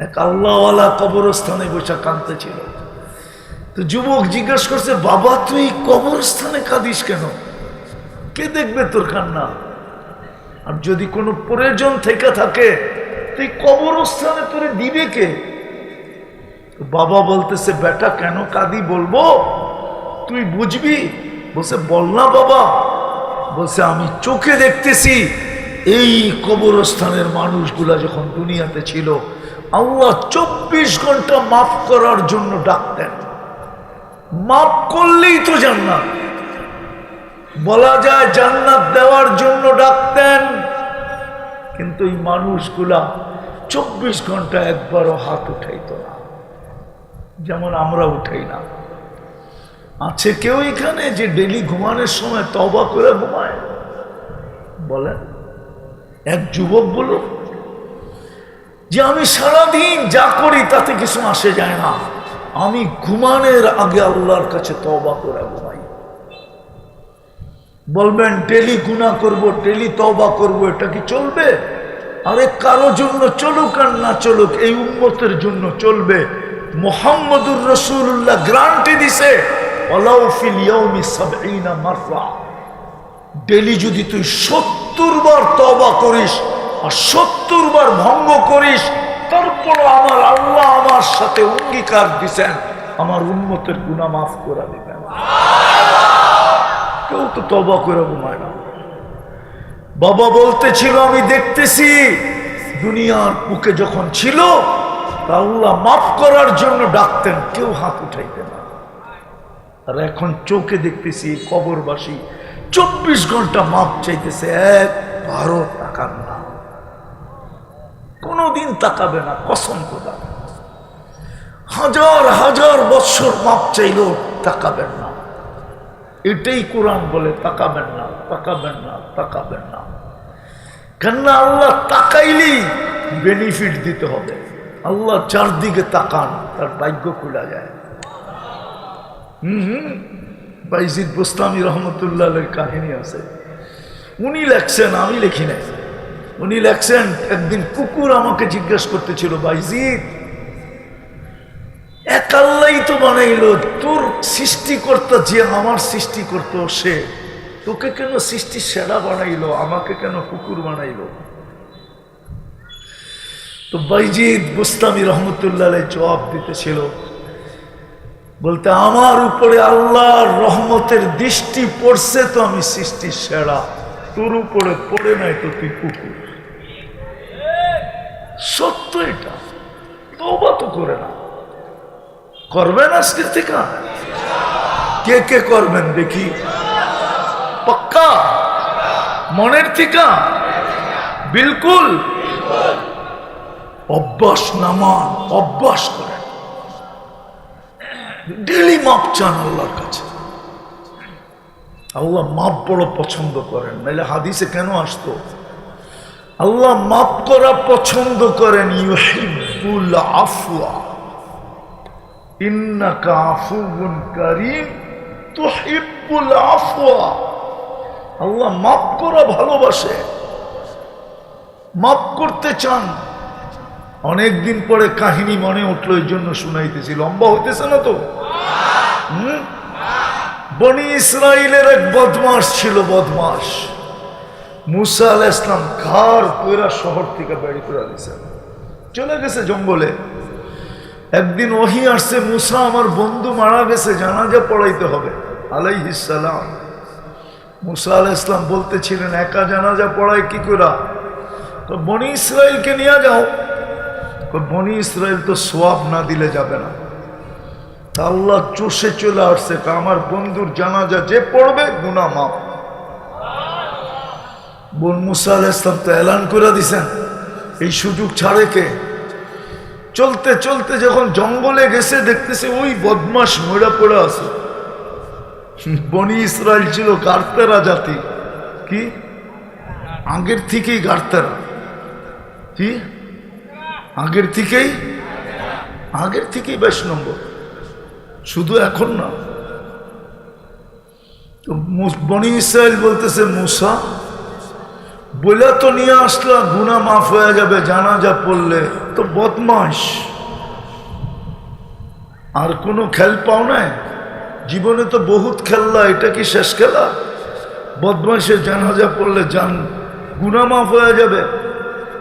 এক আল্লাহওয়ালা কবরস্থানে বসে কাঁদতেছিল। তো যুবক জিজ্ঞেস করছে, বাবা, তুই কবরস্থানে কাঁদিস কেন? কে দেখবে তোর কান্না? আর যদি কোনো প্রয়োজন থেকে থাকে, তুই কবরস্থানে তোরে দিবে কে? বাবা বলতেছে, বেটা, কেন কাঁদি বলব? তুই বুঝবি? বলছে, বল না বাবা। বলছে, আমি চোখে দেখতেছি এই কবরস্থানের মানুষগুলা যখন দুনিয়াতে ছিল, আল্লাহ চব্বিশ ঘণ্টা মাফ করার জন্য ডাকতেন মাফ করলেই তো জান্নাত। বলা যায় জান্নাত দেওয়ার জন্য ডাকতেন কিন্তু এই মানুষগুলা চব্বিশ ঘণ্টা একবারও হাত উঠাইতো না। যেমন আমরা উঠাই না। আছে কেউ এখানে যে ডেলি ঘুমানোর সময় তবা করে ঘুমায়? বলেন। এক যুবক বলো যে আমি সারাদিন যা করি তাতে কিছু আসে যায় না। আমি ঘুমানোর আগে আল্লাহর কাছে তবা করে ঘুমাই। বলবেন, ডেলি গুণা করব, ডেলি তবা করব, এটা কি চলবে? আরে কারও জন্য চলুক আর না চলুক, এই উন্মতের জন্য চলবে। মোহাম্মদুর রসুল্লাহ গ্রান্টি দিছে ডেলি যদি তুই সত্তর বার তবা করিস আর সত্তর বার ভঙ্গ করিস তারপর আমার আল্লাহ আমার সাথে অঙ্গীকার দিছেন, আমার উন্মতের গুণা মাফ করে দিবেন। কেউ তো তবা করে ঘুমায় না। বাবা বলতেছিল, আমি দেখতেছি দুনিয়ার বুকে যখন ছিল আল্লাহ মাফ করার জন্য ডাকতেন, কেউ হাত উঠাইতেন আর এখন চোখে দেখতেছি কবরবাসী চব্বিশ ঘণ্টা মাপ চাইতেছে, এক বারো টাকার না। কোনোদিন তাকাবে না, কসম কোথা হাজার হাজার বৎসর মাপ চাইলেও তাকাবেন না। এটাই কোরআন বলে, তাকাবেন না তাকাবেন না তাকাবেন না। কেননা আল্লাহ তাকাইলেই বেনিফিট দিতে হবে। আল্লাহ চারদিকে তাকান, তার ভাগ্য খোলা যায়। হুম হুম। বাইজিদ বোস্তামি রহমতুল্লাহ কাহিনী আছে। উনি লেখছেন, আমি লিখি নাই। উনি লেখছেন, একদিন কুকুর আমাকে জিজ্ঞেস করতেছিল বাইজিদ এক আল্লাহ তো বানাইলো, তোর সৃষ্টিকর্তা যে আমার সৃষ্টি করতো সে, তোকে কেন সৃষ্টি সেরা বানাইলো, আমাকে কেন কুকুর বানাইলো? তো বাইজিদ বুস্তামি রহমতুল্লাহ জবাব দিতেছিল বলতে, আমার উপরে আল্লাহর রহমতের দৃষ্টি পড়ছে তো আমি সৃষ্টি সেরা। তোর উপরে পড়ে নাই তো তুই কুকুর। সত্য এটা। তবা তো করে না। করবেন আজকের থেকে? কে কে করবেন দেখি? পাক্কা? মনের থেকে? বিলকুল? অভ্যাস নামান অভ্যাস করেন ডেলি মাপ চান আল্লাহর কাছে। আল্লাহ মাপ বড় পছন্দ করেন। নাহলে হাদিসে কেন আসতো? আল্লাহ মাপ করা পছন্দ করেন ইউহিবুল আফওয়া। ইন্নাকা আফুবুন কারীম আল্লাহ মাপ করা ভালোবাসে। মাপ করতে চান। অনেক দিন পরে কাহিনী মনে উঠল, এই জন্য শুনাইতেছি। লম্বা হইতেছে না তো? বনি ইসরায়েলের এক বদমাস ছিল, বদমাস। মুসা আল ইসলাম ঘর পুরা শহর থেকে বেড়ি করে দিয়েছেন চলে গেছে জঙ্গলে। একদিন ওহি আসছে, মুসা, আমার বন্ধু মারা গেছে, জানাজা পড়াইতে হবে। আলাইহিসালাম মুসা আল ইসলাম বলতেছিলেন, একা জানাজা পড়ায় কি করা তো বনি ইসরায়েলকে নিয়ে যাও। বনি ইসরায়েল তো সোয়াব না দিলে যাবে না। তা আল্লাহ চষে চলে আসছে। তা আমার বন্ধুর জানাজা যে পড়বে গুনা মাপ বোন মুসা আল ইসলাম তো এলান করে দিছেন। এই সুযোগ ছাড়ে কে? চলতে চলতে যখন জঙ্গলে গেছে, দেখতেছে ওই বদমাস মরা পড়ে আছে। বনি ইসরায়েল ছিল গার্তেরা জাতি। কি? আগের থেকেই গার্তেরা। কি? আগের থেকেই আগের থেকেই বেশ নম্বর। শুধু এখন না। বনি ইসরায়েল বলতেছে, মুসা বলে তো নিয়ে আসলা গুনা মাফ হয়ে যাবে, জানাজা পড়লে তো বদমাস আর কোনো খেল পাও না জীবনে তো বহুত খেললা এটা কি শেষ খেলা? বদমাসের জানাজা পড়লে জান গুনা মাফ হয়ে যাবে।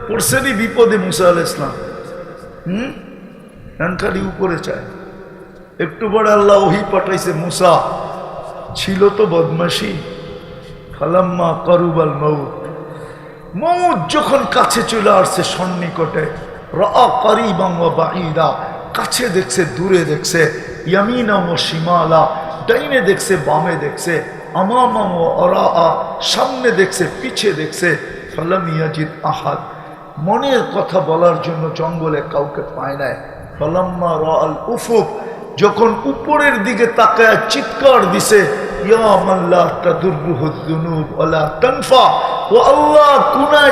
পড়ছেনি বিপদে মুসা আল ইসলাম হুম? এখন উপরে চায়। একটু বড় আল্লাহ ওহি পাঠাইছে, মুসা, ছিল তো বদমাসি ফালাম্মা করুবাল মৌত মৌত যখন কাছে চলে আসছে সন্নিকটে রা কাছে দেখছে, দূরে দেখছে, ইয়ামিনা ও সীমালা ডাইনে দেখছে, বামে দেখছে, আমামা ও অরা সামনে দেখছে, পিছে দেখছে, ফালাম ইয়াজিদ আহাদ। মনের কথা বলার জন্য জঙ্গলে কাউকে পায় নাই। ফালাম্মা রা উফুক, যখন উপরের দিকে তাকায় চিৎকার দিছে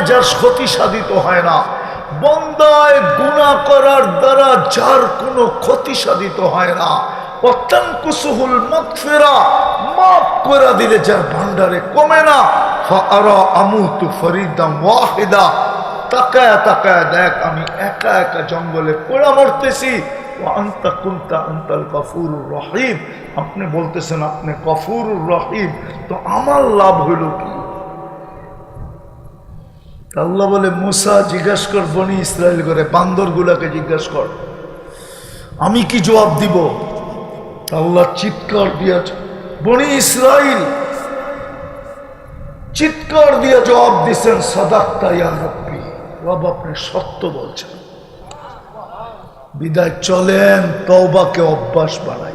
যার ক্ষতি সাধিত হয় না। বন্দায় করার দ্বারা যার কোনো ক্ষতি সাধিত হয় না। দিলে যার ভান্ডারে কমে না। তাকায় তাকায় দেখ, আমি একা একা জঙ্গলে পড়া মরতেছি। আন্তা কুন্তা আন্তাল কফুরুর রহিম। আপনি বলতেছেন, আপনি কফুরুর রহিম। তো আমার লাভ হইল কি? আল্লাহ বলে, মুসা, জিজ্ঞাস কর বনি ইসরায়েল করে জিজ্ঞাস কর। আমি কি জবাব দিব? আল্লাহ চিৎকার দিয়া, বনি ইসরায়েল চিৎকার দিয়ে জবাব দিচ্ছেন সদাক্তা ইয়া রব্বি। রব আপনি সত্য বলছেন। বিদায়, চলেন, তওবাকে অভ্যাস বানাই।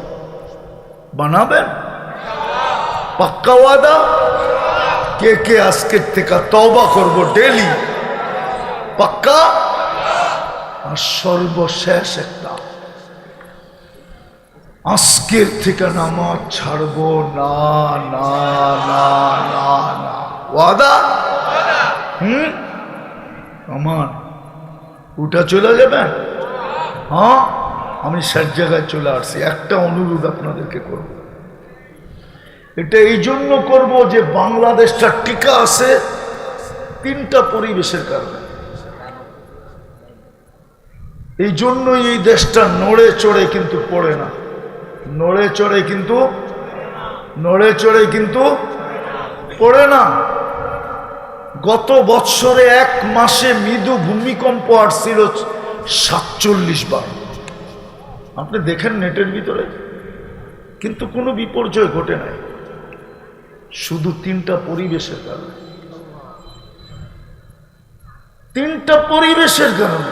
বানাবেন? পাক্কা ওয়াদা? কে কে আজকের থেকে তওবা করব ডেলি পাক্কা? আর সর্বশেষ একটা। আজকের থেকে নামাজ ছাড়বো, না না না না না। ওয়াদা? হুম? আমার ওটা চলে যাবেন হ্যাঁ আমি শেষ জায়গায় চলে আসছি, একটা অনুরোধ আপনাদেরকে করব। এটা এই জন্য করব যে বাংলাদেশটা টিকা আছে তিনটা পরিবেশের কারণে। এই জন্যই এই দেশটা নড়ে চড়ে কিন্তু পড়ে না। নড়ে চড়ে কিন্তু, নড়ে চড়ে কিন্তু পড়ে না। গত বৎসরে এক মাসে মৃদু ভূমিকম্প আসছিল সাতচল্লিশ বার। আপনি দেখেন নেটের ভিতরে, কিন্তু কোনো বিপর্যয় ঘটে নাই। শুধু তিনটা পরিবেশের কারণে। তিনটা পরিবেশের কারণে।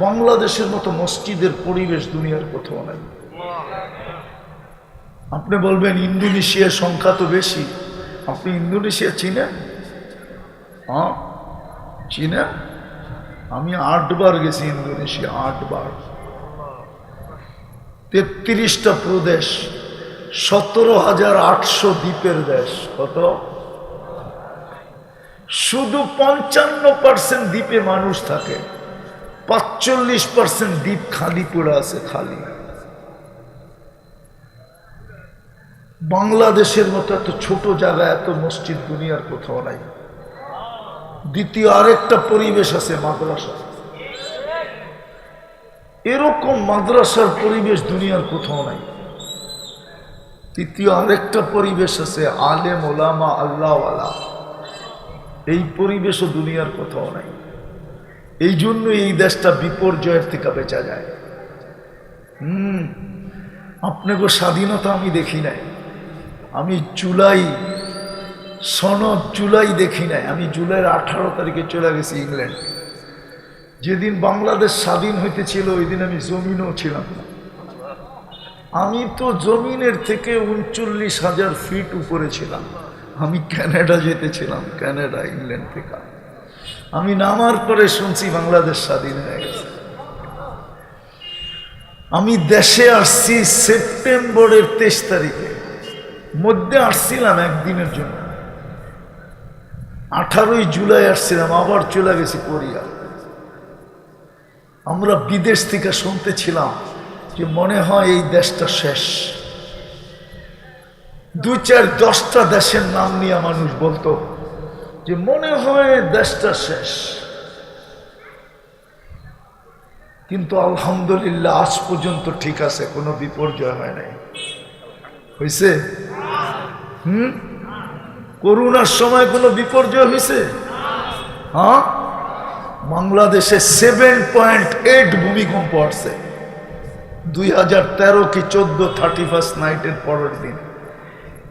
বাংলাদেশের মতো মসজিদের পরিবেশ দুনিয়ার কোথাও নাই। আপনি বলবেন, ইন্দোনেশিয়ার সংখ্যা তো বেশি। আপনি ইন্দোনেশিয়া চিনেন? হ্যাঁ? চিনেন আমি আটবার গেছি ইন্দোনেশিয়া, আটবার। তেত্রিশটা প্রদেশ, সতেরো হাজার আটশো দ্বীপের দেশ, কত? শুধু পঞ্চান্ন পার্সেন্ট দ্বীপে মানুষ থাকে, পাঁচচল্লিশ পার্সেন্ট দ্বীপ খালি পড়ে আছে, খালি। বাংলাদেশের মতো এত ছোট জায়গায় এত মসজিদ দুনিয়ার কোথাও নাই। দ্বিতীয় আরেকটা পরিবেশ আছে, মাদ্রাসা। এরকম মাদ্রাসার পরিবেশ দুনিয়ার কোথাও নাই। তৃতীয় আরেকটা পরিবেশ আছে, আলেম, ওলামা, আল্লাহওয়ালা। এই পরিবেশও দুনিয়ার কোথাও নাই। এই জন্য এই দেশটা বিপর্যয়ের থেকে বেচা যায়। হুম, আপনাকে স্বাধীনতা আমি দেখি নাই। আমি জুলাই সনদ জুলাই দেখি নাই। আমি জুলাইয়ের আঠারো তারিখে চলে গেছি ইংল্যান্ড। যেদিন বাংলাদেশ স্বাধীন হইতেছিল, ওই দিন আমি জমিনও ছিলাম না। আমি তো জমিনের থেকে উনচল্লিশ হাজার ফিট উপরে ছিলাম। আমি ক্যানাডা যেতেছিলাম ক্যানাডা, ইংল্যান্ড থেকে। আমি নামার পরে শুনছি বাংলাদেশ স্বাধীন হয়ে গেছে। আমি দেশে আসছি সেপ্টেম্বরের তেইশ তারিখে। মধ্যে আসছিলাম একদিনের জন্য। আঠারোই জুলাই আসছিলাম, আবার চলে গেছি কোরিয়া। আমরা বিদেশ থেকে শুনতেছিলাম যে মনে হয় এই দেশটা শেষ। দু চার দশটা দেশের নাম নিয়ে মানুষ বলতো যে মনে হয় দেশটা শেষ। কিন্তু আলহামদুলিল্লাহ আজ পর্যন্ত ঠিক আছে, কোনো বিপর্যয় হয় নাই। হয়েছে হুম? করোনার সময় কোনো বিপর্যয় হয়েছে? হ্যাঁ? বাংলাদেশে সেভেন পয়েন্ট এইট ভূমিকম্প আসছে। দুই হাজার তেরো কি চোদ্দ থার্টি ফার্স্ট নাইটের পরের দিন।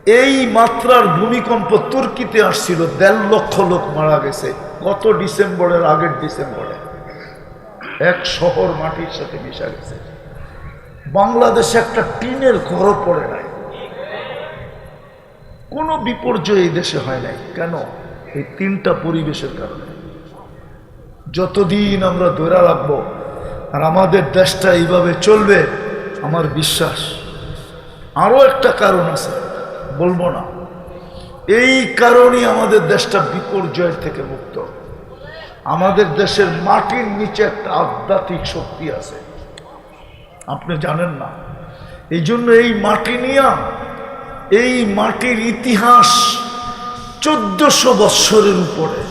এই মাত্রার ভূমিকম্প তুর্কিতে আসছিল, দেড় লক্ষ লোক মারা গেছে, গত ডিসেম্বরের আগের ডিসেম্বরে। এক শহর মাটির সাথে মিশা গেছে। বাংলাদেশে একটা টিনের ঘরও পড়ে নাই। কোনো বিপর্যয় এই দেশে হয় নাই। কেন? এই তিনটা পরিবেশের কারণে। যতদিন আমরা ধরে রাখব আর আমাদের দেশটা এইভাবে চলবে, আমার বিশ্বাস। আরও একটা কারণ আছে, বলব না। এই কারণেই আমাদের দেশটা বিপর্যয়ের থেকে মুক্ত। আমাদের দেশের মাটির নিচে একটা আধ্যাত্মিক শক্তি আছে। আপনি জানেন না। এই জন্য এই মাটি নিয়ে এই মাটির ইতিহাস চোদ্দশো বৎসরের উপরে।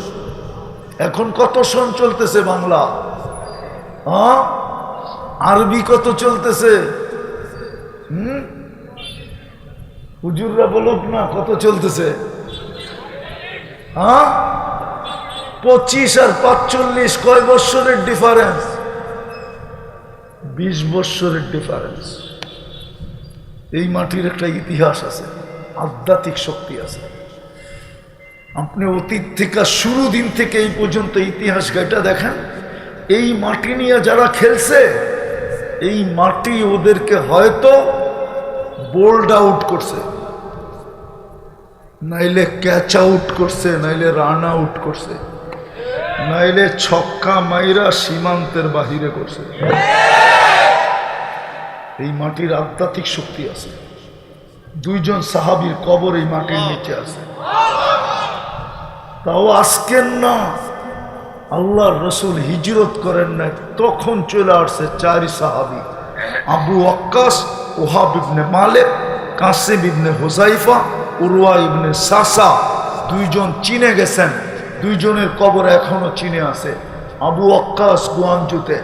এখন কত সন চলতেছে বাংলা? হ্যাঁ? আরবি কত চলতেছে? হুম? হুজুররা বলুক না কত চলতেছে। হ্যাঁ? পঁচিশ আর পাঁচচল্লিশ কয় বৎসরের ডিফারেন্স বিশ বৎসরের ডিফারেন্স এই মাটির একটা ইতিহাস আছে, আধ্যাত্মিক শক্তি আছে। আপনি অতীত থেকে শুরু দিন থেকে এই পর্যন্ত ইতিহাস গাইটা দেখেন, এই মাটি নিয়ে যারা খেলছে, এই মাটি ওদেরকে হয়তো বোল্ড আউট করছে। নাইলে ক্যাচ আউট করছে, নাইলে রান আউট করছে, নাইলে ছক্কা মাইরা সীমান্তের বাহিরে করছে। এই মাটির আধ্যাত্মিক শক্তি আছে। দুইজন সাহাবীর কবর এই মাটির নিচে আছে। তাও আজকের না আল্লাহর রসুল হিজরত করেন নাই তখন চলে আসছে চারি সাহাবি। Abu Akkas Wahab ibn Malek Qasim ibn Huzaifa Urwa ibn Sasa দুইজন চিনে গেছেন। দুইজনের কবর এখনও চিনে আছে। আবু আক্কাস গুয়াঞ্জুতে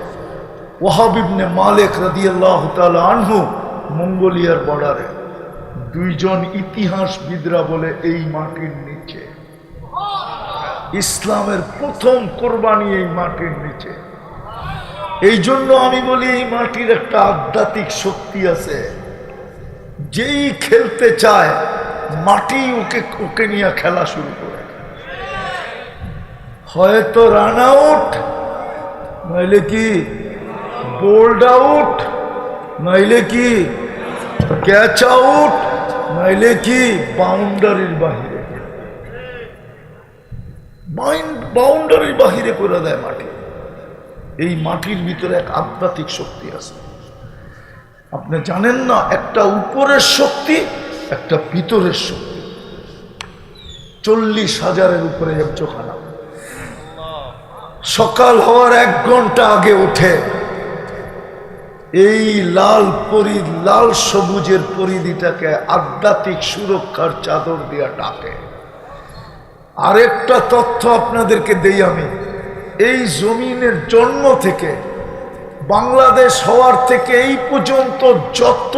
ওহাব ইবনে মালেক রাদিয়াল্লাহু তাআলা আনহু মঙ্গোলিয়ার বর্ডারে, দুইজন ইতিহাসবিদরা বলে এই মাটির নিচে। ইসলামের প্রথম কোরবানি এই মাটির নিচে। এই জন্য আমি বলি এই মাটির একটা আধ্যাত্মিক শক্তি আছে। যেই খেলতে চায়, মাটি ওকে ওকে নিয়ে খেলা শুরু করে। হয়তো রান আউট, নইলে কি বোল্ড আউট, নাইলে কি? ক্যাচ আউট, নাইলে কি? বাউন্ডারির বাহিরে। বাউন্ডারির বাহিরে করে দেয় মাটি এই মাটির ভিতরে এক আধ্যাত্মিক শক্তি আছে। আপনি জানেন না, একটা উপরের শক্তি, একটা ভিতরের শক্তি। চল্লিশ হাজারের উপরে হেফজোখানা সকাল হওয়ার এক ঘণ্টা আগে উঠে এই লাল পরি, লাল সবুজের পরিধিটাকে আধ্যাত্মিক সুরক্ষার চাদর দিয়া ডাকে। আরেকটা তথ্য আপনাদেরকে দেই আমি। এই জমিনের জন্ম থেকে, বাংলাদেশ হওয়ার থেকে এই পর্যন্ত যত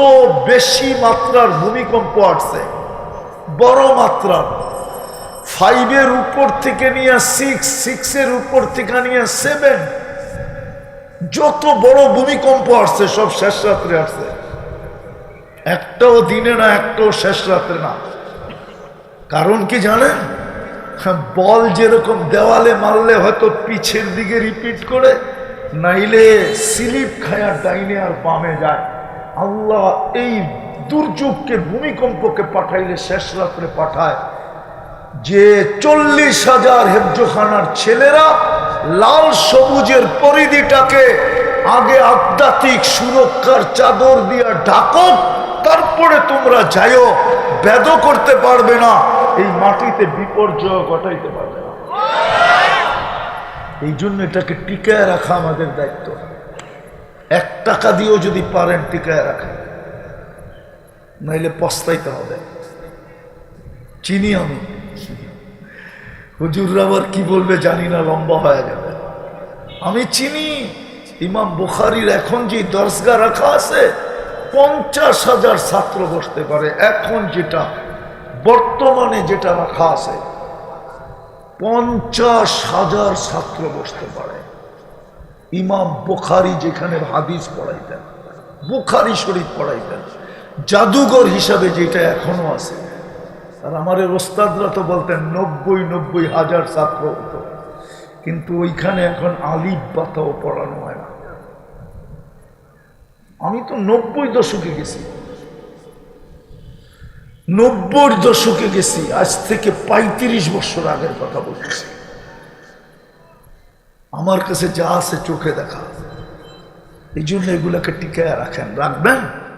বেশি মাত্রার ভূমিকম্প আসছে, বড় মাত্রার ফাইভের উপর থেকে নিয়ে সিক্স সিক্সের উপর থেকে নিয়ে সেভেন যত বড় ভূমিকম্প আসছে সব শেষ রাত্রে আসছে। একটাও দিনে না একটাও শেষ রাত্রে না। কারণ কি জানেন? হ্যাঁ, বল যেরকম দেওয়ালে মারলে হয়তো পিছের দিকে রিপিট করে নাইলে স্লিপ খায়া ডাইনে আর বামে যায়। আল্লাহ এই দুর্যোগকে ভূমিকম্পকে পাঠাইলে শেষ রাত্রে পাঠায়। যে চল্লিশ হাজার হেফজোখানার ছেলেরা লাল সবুজের পরিধিটাকে আগে আধ্যাত্মিক সুরক্ষার চাদর দিয়া ঢাকো, তারপরে তোমরা যাইও। বেদ করতে পারবে না, এই মাটিতে বিপর্যয় ঘটাইতে পারবে না। এই জন্য এটাকে টিকায় রাখা আমাদের দায়িত্ব। এক টাকা দিয়েও যদি পারেন, টিকায় রাখেন নাইলে পস্তাইতে হবে। চিনি আমি। হুজুররা আবার কি বলবে জানি না, লম্বা হয়ে যাবে। আমি চিনি, ইমাম বুখারির এখন যে দর্শগা রাখা আছে, পঞ্চাশ হাজার ছাত্র বসতে পারে। এখন যেটা, বর্তমানে যেটা রাখা আছে, পঞ্চাশ হাজার ছাত্র বসতে পারে। ইমাম বুখারি যেখানে হাদিস পড়াইতেন, বুখারি শরীফ পড়াইতেন, জাদুঘর হিসাবে যেটা এখনও আছে আর আমাদের ওস্তাদরা তো বলতেন নব্বই নব্বই হাজার ছাত্র হতো। কিন্তু ওইখানে এখন আলিফ বাতাও পড়ানো হয় না। আমি তো নব্বই দশকে গেছি। নব্বই দশকে গেছি, আজ থেকে পঁয়ত্রিশ বছর আগের কথা বলছি। আমার কাছে যা আছে চোখে দেখা। এই জন্য এগুলাকে টিকায় রাখেন, রাখবেন?